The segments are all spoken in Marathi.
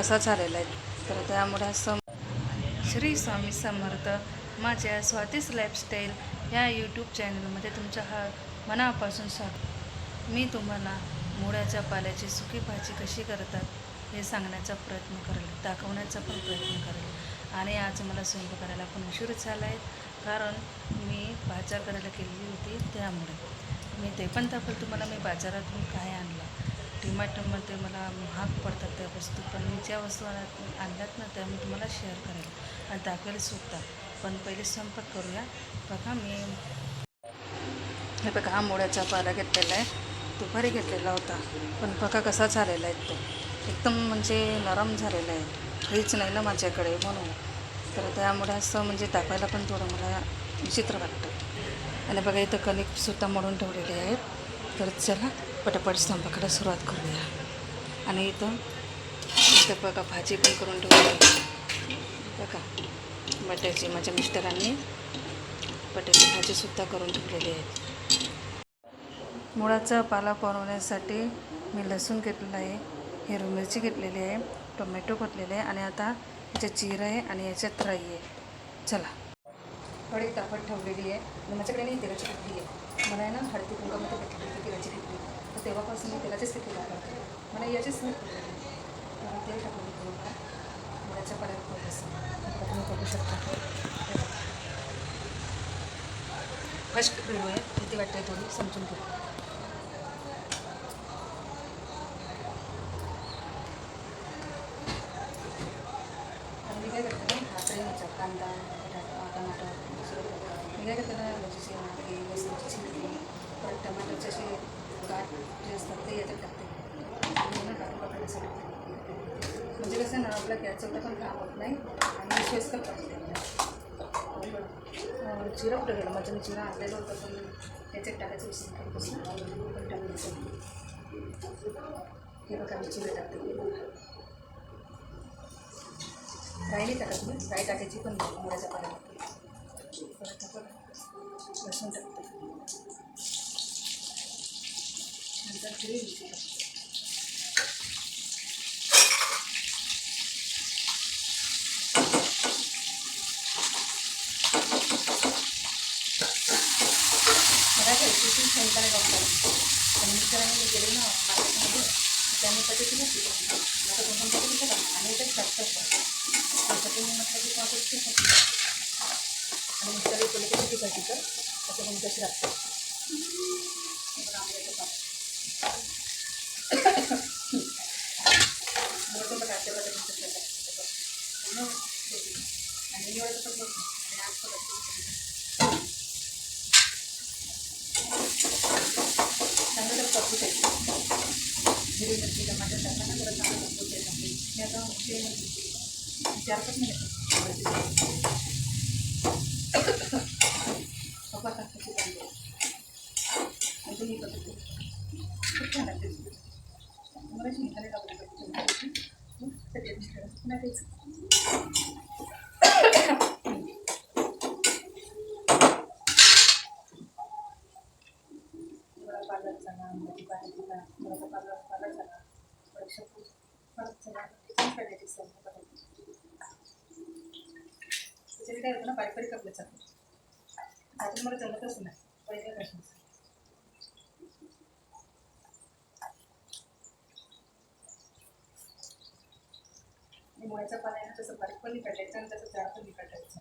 कसा झालेला आहे? तर त्यामुळे असं श्री स्वामी समर्थ माझ्या स्वातीस लाईफस्टाईल ह्या यूट्यूब चॅनलमध्ये तुमच्या हा मनापासून स्वागत. मी तुम्हाला मुळ्याच्या पाल्याची सुकी भाजी कशी करतात हे सांगण्याचा प्रयत्न करेल दाखवण्याचा पण प्रयत्न करेल. आणि आज मला स्वयंपाक करायला पण उशीर झाला आहे कारण मी बाजार करायला केलेली होती त्यामुळे. मी ते पण दाखवलं तुम्हाला मी बाजारातून काय आणलं. डिमार्टमध्ये मला महाग पडतात त्या वस्तू पण मी ज्या वस्तू आणत आणल्यात ना त्या मी तुम्हाला शेअर करेल. आणि दाखवेल सुद्धा पण पहिले स्वयंपाक करूया. बघा मी हे बघा हा मोड्याचा पाला घेतलेला आहे. दुपारी घेतलेला होता. पण बघा कसा झालेला आहे तो. एकदम म्हणजे नरम झालेला आहे. फ्रीज नाही ना माझ्याकडे म्हणून. तर त्यामुळे असं म्हणजे दाखवायला पण थोडं मला विचित्र वाटतं. आणि बघा इथं कणिकसुद्धा मोडून ठेवलेले आहेत. तर चला पटापट स्वयंपाकाला सुरुवात करूया. आणि इथं इथं बघा भाजी पण करून ठेवली बघा बटाट्याची माझ्या मिस्टरांनी बटाट्याची भाजीसुद्धा करून ठेवलेली आहे. मुळाचा पाला बनवण्यासाठी मी लसूण घेतलेला आहे हिरवी मिरची घेतलेली आहे टोमॅटो घेतलेले आहे आणि आता याच्यात जिरं आहे आणि याच्यात राई आहे. चला. थोडी तापट ठेवलेली आहे. आणि माझ्याकडे नाही तिराची किटली आहे. मला आहे ना हळदी कुंकामध्ये भेटली तिराची तेव्हापासून मी तेलाचीच किटली लागते मला याचीच नाही तर तेल टाकून थोडंफार मुळाच्या पाल्यात थोडंसं आता तुम्ही बघू शकता. फर्स्ट व्हिडिओ आहे किती वाटते थोडी. समजून घेऊ. काय कांदा टमाटर सगळं मी काय करते ना याची लसूणची परत टमाटरचे असे गाठ जे असतात ते याच्यात टाकते आणि पकडण्यासाठी म्हणजे कसं ना आपला गॅसचं पण काम होत नाही आणि सोयस्कर पडते अं, जिरा कुठं गेला माझं मी चिरा आणलेलं होतं पण त्याच्यात टाकायचं. विसरून केलं पण टाकायचं हे बघा मी चिरा टाकते राई नाही टाकत मी राई टाकायची पण नाही मुळ्याच्या लसूण टाकते नंतर हिरवी मिरची टाकते मला घरची शेंगदाणे डॉक्टर पण मिस्टरांनी गेले ना मार्केटमध्ये त्यांनी पद्धती नसली आता दोन दोन पद्धती करा आणि ते टाकतात त्यासाठी मी म्हटलं की माझं ते टाकते. आणि मिस्टर बोलले की किती भाजी कर असं मग तशी लागतं मग आंब्याचं पाक. मला पण बघा, आजच्या बघा तुमचं काय टाकतं. मग ते. आणि निवडायचं पण बघ. आणि आज पण असं. चांगलं तर कपूट आहे हिरवी मिरची टमाटर टाकताना जरा चांगलं कपूट आहे टाकते मी आता ते चार पाच मिनिट खूप छान लागते मला शिंकाने टाकलं त्याच्याने काय होतं ना बारीक बारीक आपलं चालतं अजून मला जमतच नाही पहिल्या प्रश्न आणि मुळ्याच्या पाण्यानं तसं बारीक पण निकटायचं आणि त्याचं जाड पण निकटायचं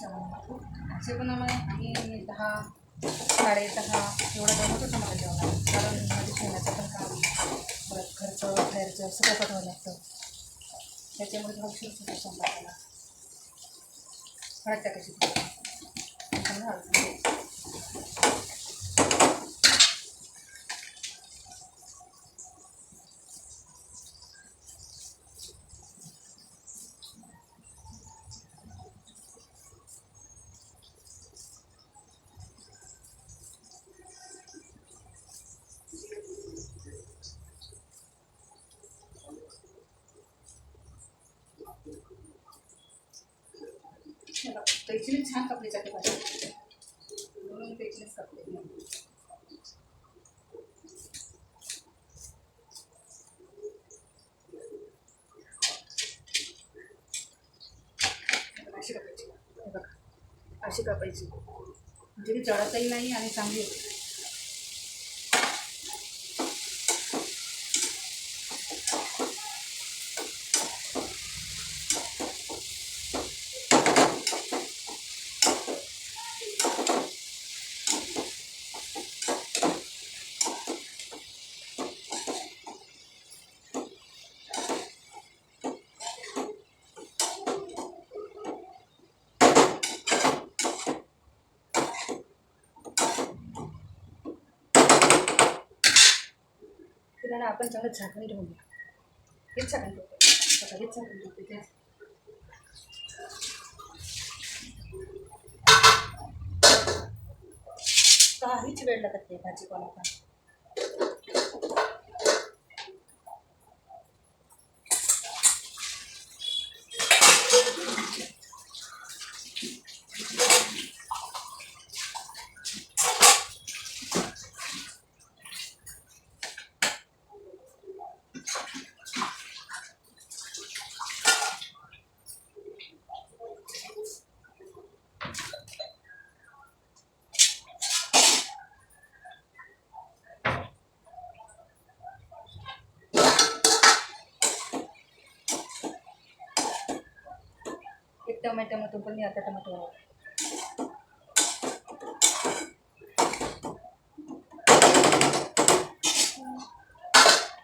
मिळून काटायचं असे पण आम्हाला आम्ही दहा साडे दहा एवढा जमत होतं मला जेवणाला कारण माझ्या शेणाचं पण काम परत खर्च बाहेरचं सगळं पाठवावं लागतं. त्याच्यामुळे थोडं उशीर होतो स्वयंपाकाला हळद टाकायची. चांगलं हळद छान कपडे जाते भाजी म्हणून कैचीनेच कपडे. अशी कापायची. बघा. अशी कापायची. म्हणजे ती चढतही नाही आणि चांगली होती. तिला ना आपण चांगलं झाकण ठेवूया हेच झाकण ठेवतो. हेच झाकण ठेवतो त्या काहीच वेळ लागत नाही भाजी बनवता एक पण आता टमाटो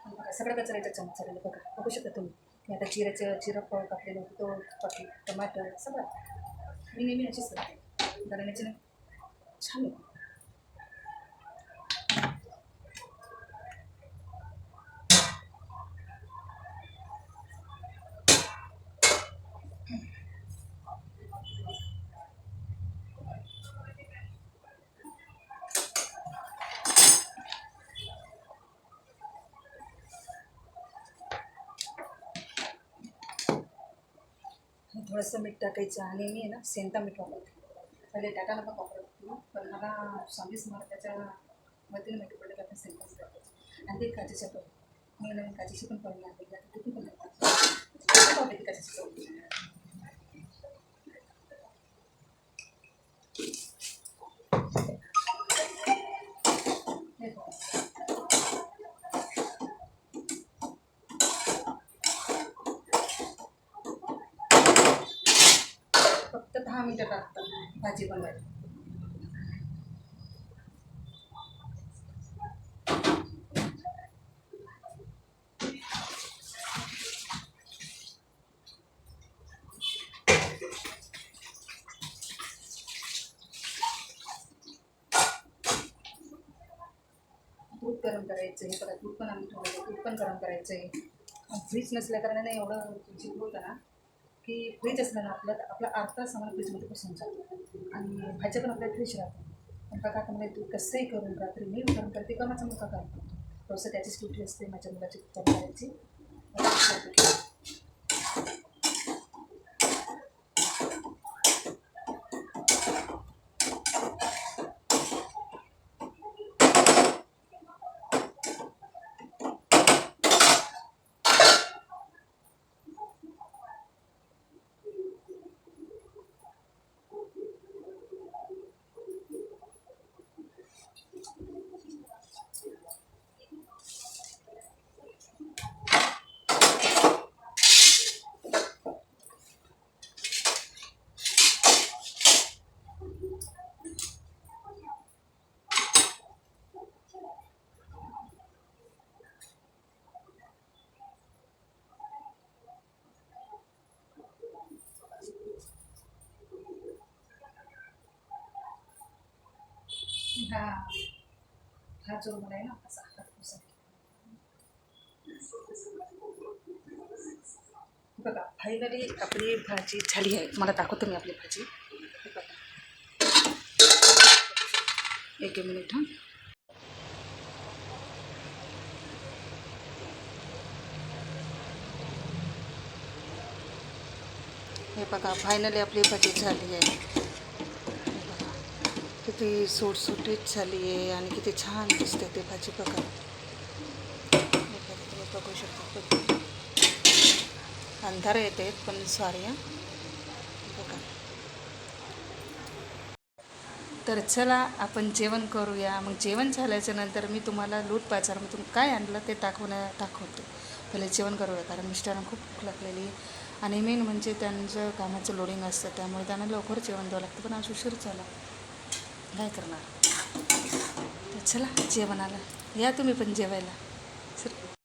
बघा, सगळं कचरा याच्यात चमच बघा बघू शकता तुम्ही. मी आता चिराचं चिरा फळ कापलेलं होतं तो बाकी टमाटर सगळं. मी नेहमी याचीच करते. कारण छान होतं. थोडंसं मीठ टाकायचं आणि मी आहे ना सेंटा मीठ वापरते पहिले टाटा नका वापरत होती पण मला स्वामी समर्थाच्या वतीने माहिती पडलं की आपण सेंटाच टाकायचं आणि ते काचेच्या पण मी नवीन काचेची पण पडली आहे आता तिथून पण टाकतात वापरते ती काचेची दहा मिनटं लागतात भाजी बनवायला. दूध गरम करायचं आहे परत दूध पण आम्ही ठेवायचं दूध पण गरम करायचं आहे फ्रीज नसल्या कारणाने एवढं चिकट होतं ना. की फ्रीज असल्यानं ना आपलं आपला अर्धा सामान फ्रीजमध्ये बसून जातो आणि भाज्या पण आपल्या फ्रेश राहतात. पण काका म्हणजे तू कसंही करून रात्री मी करून करते का माझा मुलगा काम करतो तसं त्याचीच ड्युटी असते माझ्या मुलाची करायची हा जो मला आहे ना असा हात बघा फायनली आपली भाजी झाली आहे मला दाखवतो मी आपली भाजी बघा. एक मिनिट हां हे बघा फायनली आपली भाजी झाली आहे किती सुटसुटीत झाली आहे आणि किती छान दिसते ते भाजी बघा. तुम्ही बघू शकता अंधार येते पण सॉरी हां. बघा. तर चला आपण जेवण करूया. मग जेवण झाल्याच्यानंतर मी तुम्हाला लूट बाजारमधून काय आणलं ते दाखवण्या दाखवते. पहिले जेवण करूया कारण मिस्टरांना खूप भूक लागलेली आणि मेन म्हणजे त्यांचं कामाचं लोडिंग असतं त्यामुळे त्यांना लवकर जेवण द्यावं लागतं पण आज उशीर झाला. नाही करणार. तर चला जेवणाला या तुम्ही पण जेवायला. चल